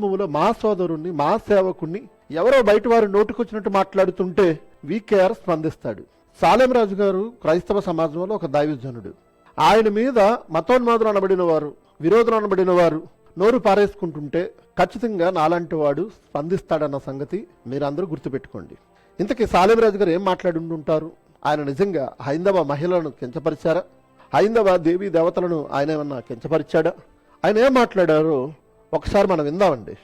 కుటుంబంలో మా సోదరుణ్ణి మా సేవకుణ్ణి ఎవరో బయట వారు నోటుకొచ్చినట్టు మాట్లాడుతుంటే వికేఆర్ స్పందిస్తాడు. సాలెం రాజు గారు క్రైస్తవ సమాజంలో ఒక దైవజనుడు. ఆయన మీద మతోన్మాదులు అనబడిన వారు విరోధులు అనబడిన వారు నోరు పారేసుకుంటుంటే ఖచ్చితంగా నాలాంటి వాడు స్పందిస్తాడన్న సంగతి మీరందరూ గుర్తుపెట్టుకోండి. ఇంతకీ సాలెం రాజు గారు ఏం మాట్లాడి ఆయన నిజంగా హైందవ మహిళలను కించపరిచారా? హైందవ దేవీ దేవతలను ఆయన ఏమన్నా కించపరిచాడా? ఆయన ఏం మాట్లాడారో ఒకసారి మనం విందామండి.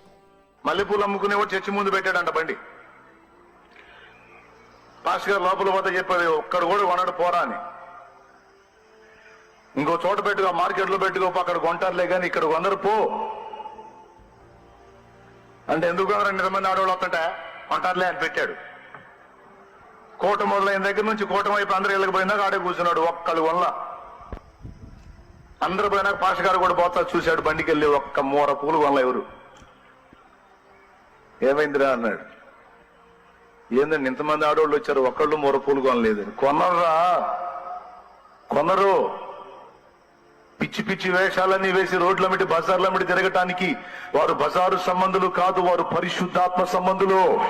మల్లెపూలు అమ్ముకునేవాడు చర్చి ముందు పెట్టాడంట బండి. పాస్ గారు లోపల పోతే చెప్పాడు ఒక్కడు కూడా కొనడు పోరా అని. ఇంకో చోట పెట్టుకో మార్కెట్లో పెట్టుకో అక్కడ కొంటారులే కానీ ఇక్కడ కొందరు పో. అంటే ఎందుకు కొందరు? నిజమైన ఆడవాళ్ళు వస్తుంటే కొంటారులే అని పెట్టాడు. కోట మొదలైన దగ్గర నుంచి కోటం వైపు అందరు ఇళ్ళకి ఆడే కూర్చున్నాడు ఒక్కడు వల్ల అందరు పోయినాక పాష గారు కూడా పోతా చూశాడు బండికి వెళ్ళి ఒక్క మూర పూలు కొనలే ఎవరు. ఏమైందిరా అన్నాడు. ఏందండి ఇంతమంది ఆడవాళ్ళు వచ్చారు ఒక్కళ్ళు మూర పూలు కొనలేదు. కొనరా కొనరు. పిచ్చి పిచ్చి వేషాలన్నీ వేసి రోడ్ల మిటి బజార్ల మిటి తిరగటానికి వారు బజారు సంబంధులు కాదు వారు పరిశుద్ధాత్మ సంబంధులు.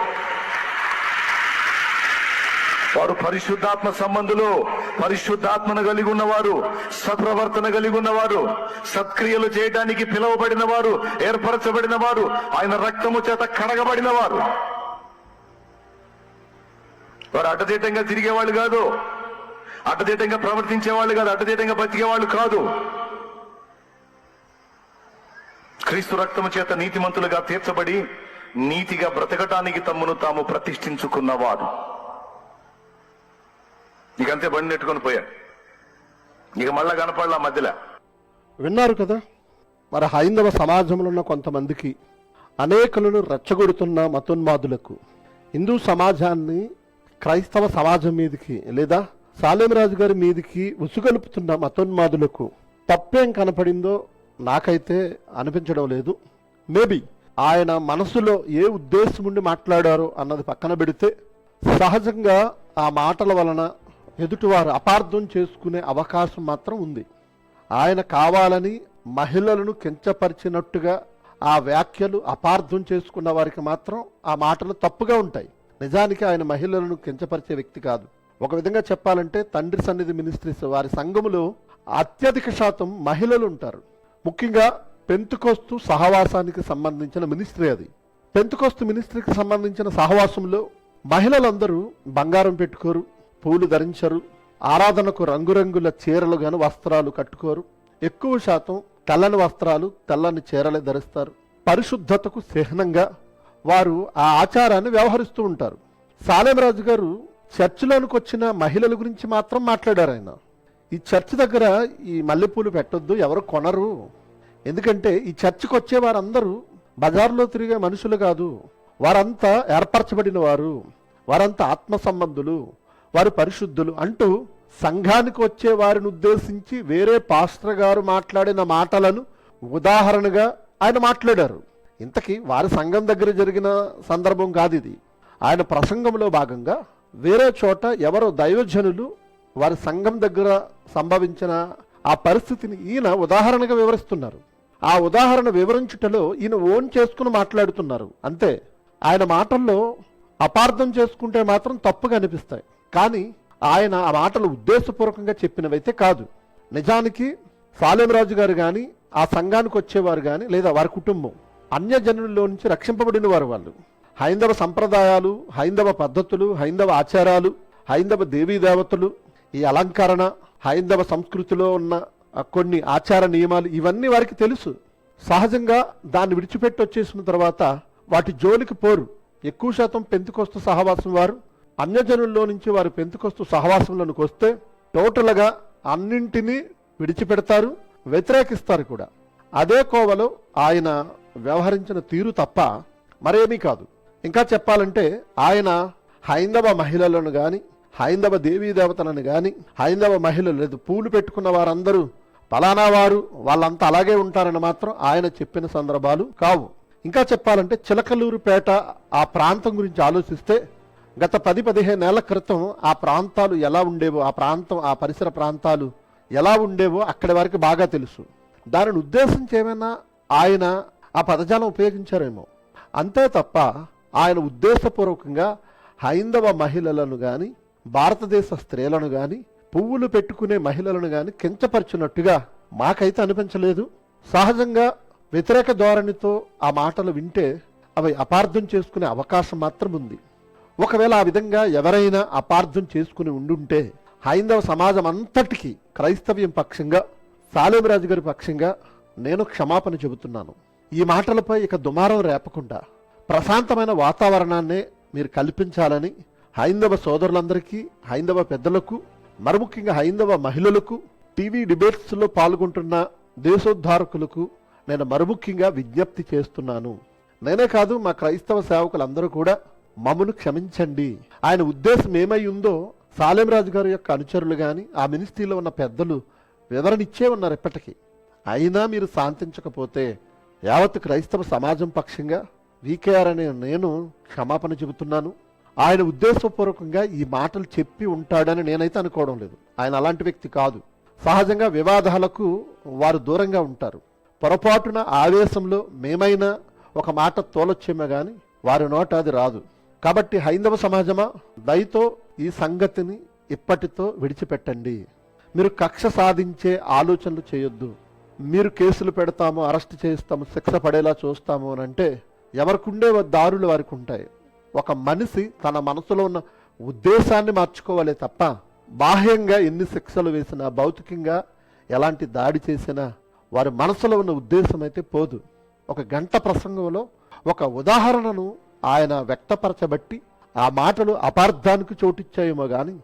వారు పరిశుద్ధాత్మ సంబంధులు పరిశుద్ధాత్మను కలిగి ఉన్నవారు సత్ప్రవర్తన కలిగి ఉన్నవారు సత్క్రియలు చేయడానికి పిలువబడిన వారు ఏర్పరచబడిన వారు ఆయన రక్తము చేత కడగబడిన వారు. వారు అడ్డదిడ్డంగా తిరిగేవాళ్ళు కాదు. అడ్డదిడ్డంగా ప్రవర్తించేవాళ్ళు కాదు. అడ్డదిడ్డంగా బతికేవాళ్ళు కాదు. క్రీస్తు రక్తము చేత నీతిమంతులుగా తీర్చబడి నీతిగా బ్రతకటానికి తమ్మును తాము ప్రతిష్ఠించుకున్నవారు. నీకంతే బండి నెట్టుకొని పోయా. నీకు మళ్ళా కనపడలా మధ్యలో. విన్నారు కదా మరి హైందవ సమాజంలో ఉన్న కొంతమందికి అనేకులను రెచ్చగొడుతున్న మతోన్మాదులకు హిందూ సమాజాన్ని క్రైస్తవ సమాజం మీదకి లేదా సాలెంరాజు గారి మీదికి ఉసుగలుపుతున్న మతోన్మాదులకు తప్పేం కనపడిందో నాకైతే అనిపించడం లేదు. మేబీ ఆయన మనసులో ఏ ఉద్దేశం ఉండి మాట్లాడారో అన్నది పక్కన పెడితే సహజంగా ఆ మాటల వలన ఎదుటివారు అపార్థం చేసుకునే అవకాశం మాత్రం ఉంది. ఆయన కావాలని మహిళలను కించపరిచినట్టుగా ఆ వ్యాఖ్యలు అపార్థం చేసుకున్న వారికి మాత్రం ఆ మాటలు తప్పుగా ఉంటాయి. నిజానికి ఆయన మహిళలను కించపరిచే వ్యక్తి కాదు. ఒక విధంగా చెప్పాలంటే తండ్రి సన్నిధి మినిస్ట్రీస్ వారి సంఘములో అత్యధిక శాతం మహిళలు ఉంటారు. ముఖ్యంగా పెంతుకోస్తు సహవాసానికి సంబంధించిన మినిస్ట్రీ అది. పెంతుకోస్తు మినిస్ట్రీకి సంబంధించిన సహవాసంలో మహిళలందరూ బంగారం పెట్టుకోరు. పూలు ధరించరు. ఆరాధనకు రంగురంగుల చీరలు గాను వస్త్రాలు కట్టుకోరు. ఎక్కువ శాతం తెల్లని వస్త్రాలు తెల్లని చీరలే ధరిస్తారు. పరిశుద్ధతకు చిహ్నంగా వారు ఆ ఆచారాన్ని వ్యవహరిస్తూ ఉంటారు. సాలెంరాజు గారు చర్చిలోనికి వచ్చిన మహిళల గురించి మాత్రం మాట్లాడారు ఆయన. ఈ చర్చ్ దగ్గర ఈ మల్లెపూలు పెట్టొద్దు ఎవరు కొనరు. ఎందుకంటే ఈ చర్చికి వచ్చే వారందరూ బజార్లో తిరిగే మనుషులు కాదు. వారంతా ఏర్పరచబడిన వారు. వారంతా ఆత్మ సంబంధులు. వారు పరిశుద్ధులు అంటూ సంఘానికి వచ్చే వారిని ఉద్దేశించి వేరే పాస్టర్ గారు మాట్లాడిన మాటలను ఉదాహరణగా ఆయన మాట్లాడారు. ఇంతకీ వారి సంఘం దగ్గర జరిగిన సందర్భం కాదు ఇది. ఆయన ప్రసంగంలో భాగంగా వేరే చోట ఎవరో దైవజనులు వారి సంఘం దగ్గర సంభవించిన ఆ పరిస్థితిని ఈయన ఉదాహరణగా వివరిస్తున్నారు. ఆ ఉదాహరణ వివరించుటలో ఈయన ఓన్ చేసుకుని మాట్లాడుతున్నారు. అంతే. ఆయన మాటల్లో అపార్థం చేసుకుంటే మాత్రం తప్పుగా అనిపిస్తాయి. కానీ ఆయన ఆ మాటలు ఉద్దేశపూర్వకంగా చెప్పినవైతే కాదు. నిజానికి సాలెంరాజు గారు కానీ ఆ సంఘానికి వచ్చేవారు కానీ లేదా వారి కుటుంబం అన్యజనుల్లో నుంచి రక్షింపబడిన వారు వాళ్ళు. హైందవ సంప్రదాయాలు హైందవ పద్ధతులు హైందవ ఆచారాలు హైందవ దేవీ దేవతలు ఈ అలంకరణ హైందవ సంస్కృతిలో ఉన్న కొన్ని ఆచార నియమాలు ఇవన్నీ వారికి తెలుసు. సహజంగా దాన్ని విడిచిపెట్టి వచ్చేసిన తర్వాత వాటి జోలికి పోరు. ఎక్కువ శాతం పెంతుకొస్తు సహవాసం వారు అన్యజనుల్లో నుంచి వారు పెంతుకొస్తు సహవాసంలోనికి వస్తే టోటల్గా అన్నింటినీ విడిచిపెడతారు వ్యతిరేకిస్తారు కూడా. అదే కోవలో ఆయన వ్యవహరించిన తీరు తప్ప మరేమీ కాదు. ఇంకా చెప్పాలంటే ఆయన హైందవ మహిళలను గాని హైందవ దేవీ దేవతలను గాని హైందవ మహిళలు లేదు పూలు పెట్టుకున్న వారందరూ పలానా వారు వాళ్ళంతా అలాగే ఉంటారని మాత్రం ఆయన చెప్పిన సందర్భాలు కావు. ఇంకా చెప్పాలంటే చిలకలూరుపేట ఆ ప్రాంతం గురించి ఆలోచిస్తే గత పది పదిహేను నెలల క్రితం ఆ ప్రాంతాలు ఎలా ఉండేవో ఆ ప్రాంతం ఆ పరిసర ప్రాంతాలు ఎలా ఉండేవో అక్కడి వారికి బాగా తెలుసు. దానిని ఉద్దేశించి ఏమైనా ఆయన ఆ పదజాలం ఉపయోగించారేమో. అంతే తప్ప ఆయన ఉద్దేశపూర్వకంగా హైందవ మహిళలను కానీ భారతదేశ స్త్రీలను కానీ పువ్వులు పెట్టుకునే మహిళలను కానీ కించపరిచినట్టుగా మాకైతే అనిపించలేదు. సహజంగా వ్యతిరేక ధోరణితో ఆ మాటలు వింటే అవి అపార్థం చేసుకునే అవకాశం మాత్రం ఉంది. ఒకవేళ ఆ విధంగా ఎవరైనా అపార్థం చేసుకుని ఉండుంటే హైందవ సమాజం అంతటికీ క్రైస్తవ్యం పక్షంగా సాలేమరాజు గారి పక్షంగా నేను క్షమాపణ చెబుతున్నాను. ఈ మాటలపై ఇక దుమారం రేపకుండా ప్రశాంతమైన వాతావరణాన్నే మీరు కల్పించాలని హైందవ సోదరులందరికీ హైందవ పెద్దలకు మరి ముఖ్యంగా హైందవ మహిళలకు టీవీ డిబేట్స్లో పాల్గొంటున్న దేశోద్ధారకులకు నేను మరుముఖ్యంగా విజ్ఞప్తి చేస్తున్నాను. నేనే కాదు మా క్రైస్తవ సేవకులందరూ కూడా మమ్మను క్షమించండి. ఆయన ఉద్దేశం ఏమై ఉందో సాలెంరాజు గారి యొక్క అనుచరులు కానీ ఆ మినిస్ట్రీలో ఉన్న పెద్దలు వివరణ ఇచ్చే ఉన్నారు ఇప్పటికీ. అయినా మీరు శాంతించకపోతే యావత్ క్రైస్తవ సమాజం పక్షంగా వీకేఆర్ అనే నేను క్షమాపణ చెబుతున్నాను. ఆయన ఉద్దేశపూర్వకంగా ఈ మాటలు చెప్పి ఉంటాడని నేనైతే అనుకోవడం లేదు. ఆయన అలాంటి వ్యక్తి కాదు. సహజంగా వివాదాలకు వారు దూరంగా ఉంటారు. పొరపాటున ఆవేశంలో మేమైనా ఒక మాట తోలొచ్చేమో కానీ వారి నోట అది రాదు. కాబట్టి హైందవ సమాజమా? దయతో ఈ సంగతిని ఇప్పటితో విడిచిపెట్టండి. మీరు కక్ష సాధించే ఆలోచనలు చేయొద్దు. మీరు కేసులు పెడతాము అరెస్ట్ చేస్తాము శిక్ష పడేలా చూస్తాము అని అంటే ఎవరికుండే దారులు వారికి ఉంటాయి ఒక మనిషి తన మనసులో ఉన్న ఉద్దేశాన్ని మార్చుకోవాలి తప్ప బాహ్యంగా ఎన్ని శిక్షలు వేసినా భౌతికంగా ఎలాంటి దాడి చేసినా వారి మనసులో ఉన్న ఉద్దేశం అయితే పోదు. ఒక గంట ప్రసంగంలో ఒక ఉదాహరణను ఆయన వ్యక్తపరచబట్టి ఆ మాటలు అపార్థానికి చోటిచ్చాయేమో కానీ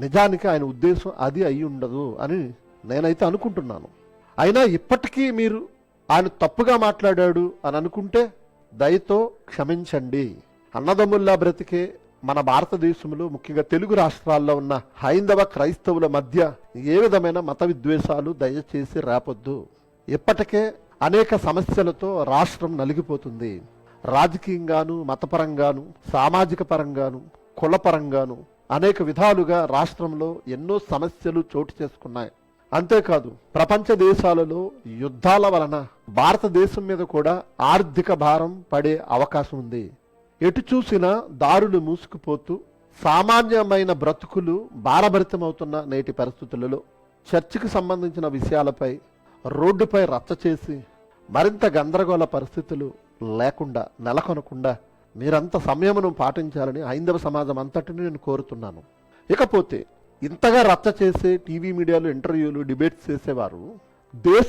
నిజానికి ఆయన ఉద్దేశం అది అయి ఉండదు అని నేనైతే అనుకుంటున్నాను. అయినా ఇప్పటికీ మీరు ఆయన తప్పుగా మాట్లాడాడు అని అనుకుంటే దయతో క్షమించండి. అన్నదమ్ముల్లా బ్రతికే మన భారతదేశంలో ముఖ్యంగా తెలుగు రాష్ట్రాల్లో ఉన్న హైందవ క్రైస్తవుల మధ్య ఏ విధమైన మత విద్వేషాలు దయచేసి రాపొద్దు. ఇప్పటికే అనేక సమస్యలతో రాష్ట్రం నలిగిపోతుంది. రాజకీయంగాను మతపరంగాను సామాజిక పరంగాను కులపరంగాను అనేక విధాలుగా రాష్ట్రంలో ఎన్నో సమస్యలు చోటు చేసుకున్నాయి. అంతేకాదు ప్రపంచ దేశాలలో యుద్ధాల వలన భారతదేశం మీద కూడా ఆర్థిక భారం పడే అవకాశం ఉంది. ఎటు చూసినా దారులు మూసుకుపోతూ సామాన్యమైన బ్రతుకులు భారభరితమవుతున్న నేటి పరిస్థితులలో చర్చికి సంబంధించిన విషయాలపై రోడ్డుపై రచ్చ చేసి మరింత గందరగోళ పరిస్థితులు లేకుండా నెలకొనకుండా మీరంత సంయమనం పాటించాలని హైందవ సమాజం అంతటిని నేను కోరుతున్నాను. ఇకపోతే ఇంతగా రచ్చ చేసే టీవీ మీడియాలో ఇంటర్వ్యూలు డిబేట్స్ చేసేవారు దేశ